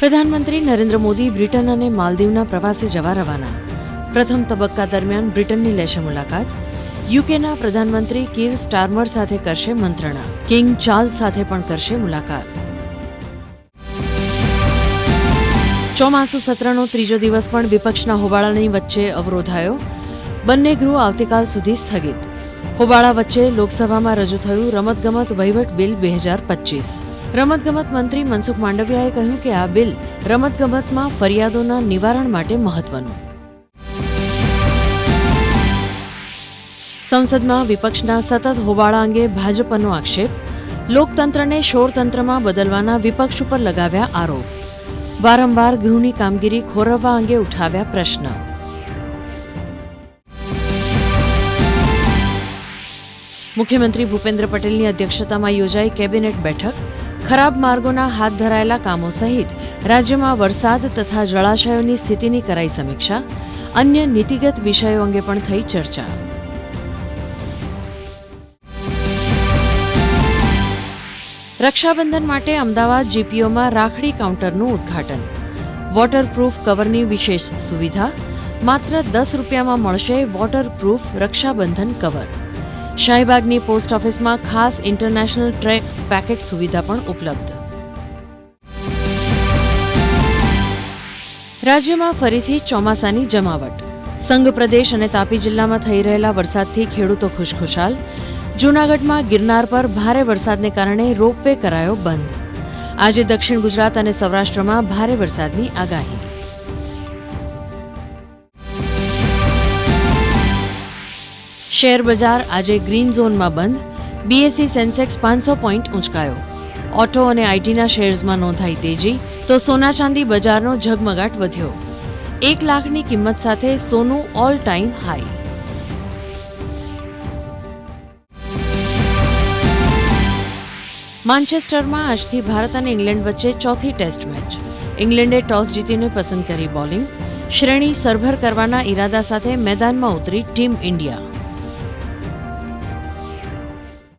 પ્રધાનમંત્રી નરેન્દ્ર મોદી બ્રિટન અને માલદીવના પ્રવાસે જવા રવાના. પ્રથમ તબક્કા દરમિયાન બ્રિટનની લેશે મુલાકાત. યુકેના પ્રધાનમંત્રી કીર સ્ટાર્મર સાથે કરશે મંત્રણા. કિંગ ચાર્લ્સ સાથે પણ કરશે મુલાકાત. ચોમાસુ સત્રનો ત્રીજો દિવસ પણ વિપક્ષના હોબાળાની વચ્ચે અવરોધાયો. બંને ગૃહ આવતીકાલ સુધી સ્થગિત. હોબાળા વચ્ચે લોકસભામાં રજૂ થયું રમતગમત વહીવટ બિલ બે હજાર પચીસ. રમતગમત મંત્રી મનસુખ માંડવિયાએ કહ્યું કે આ બિલ રમતગમતમાં ફરિયાદોના નિવારણ માટે મહત્વનું સંસદમાં વિપક્ષના સતત હોબાળા અંગે ભાજપનો આક્ષેપ. લોકતંત્રને શોરતંત્રમાં બદલવાના વિપક્ષ ઉપર લગાવ્યા આરોપ. વારંવાર ગૃહની કામગીરી ખોરવવા અંગે ઉઠાવ્યા પ્રશ્ન. મુખ્યમંત્રી ભૂપેન્દ્ર પટેલની અધ્યક્ષતામાં યોજાઈ કેબિનેટ બેઠક. ખરાબ માર્ગોના હાથ ધરાયેલા કામો સહિત રાજ્યમાં વરસાદ તથા જળાશયોની સ્થિતિની કરાઈ સમીક્ષા, અન્ય નીતિગત વિષયો અંગે પણ થઈ ચર્ચા. રક્ષાબંધન માટે અમદાવાદ જીપીઓમાં રાખડી કાઉન્ટરનું ઉદ્ઘાટન. વોટરપ્રૂફ કવરની વિશેષ સુવિધા, માત્ર દસ રૂપિયામાં મળશે વોટરપ્રૂફ રક્ષાબંધન કવર. શાહીબાગની પોસ્ટ ઓફિસમાં ખાસ ઇન્ટરનેશનલ ટ્રેક પેકેટ સુવિધા પણ ઉપલબ્ધ. રાજ્યમાં ફરીથી ચોમાસાની જમાવટ. સંઘ પ્રદેશ અને તાપી જિલ્લામાં થઈ રહેલા વરસાદથી ખેડૂતો ખુશખુશાલ. જૂનાગઢમાં ગિરનાર પર ભારે વરસાદને કારણે રોપવે કરાયો બંધ. આજે દક્ષિણ ગુજરાત અને સૌરાષ્ટ્રમાં ભારે વરસાદની આગાહી. શેર બજાર આજે ગ્રીન ઝોનમાં બંધ. બીએસસી સેન્સેક્સ પાંચસો પોઈન્ટ ઊંચકાયો ઓટો અને આઈટીના શેર્સમાં નોંધાઈ તેજી, તો સોના ચાંદી બજારનો ઝગમગાટ વધ્યો. એક લાખની કિંમત સાથે સોનું ઓલ ટાઈમ હાઈ માન્ચેસ્ટરમાં આજથી ભારત અને ઇંગ્લેન્ડ વચ્ચે ચોથી ટેસ્ટ મેચ. ઇંગ્લેન્ડે ટોસ જીતીને પસંદ કરી બોલિંગ. શ્રેણી સરભર કરવાના ઈરાદા સાથે મેદાનમાં ઉતરી ટીમ ઇન્ડિયા.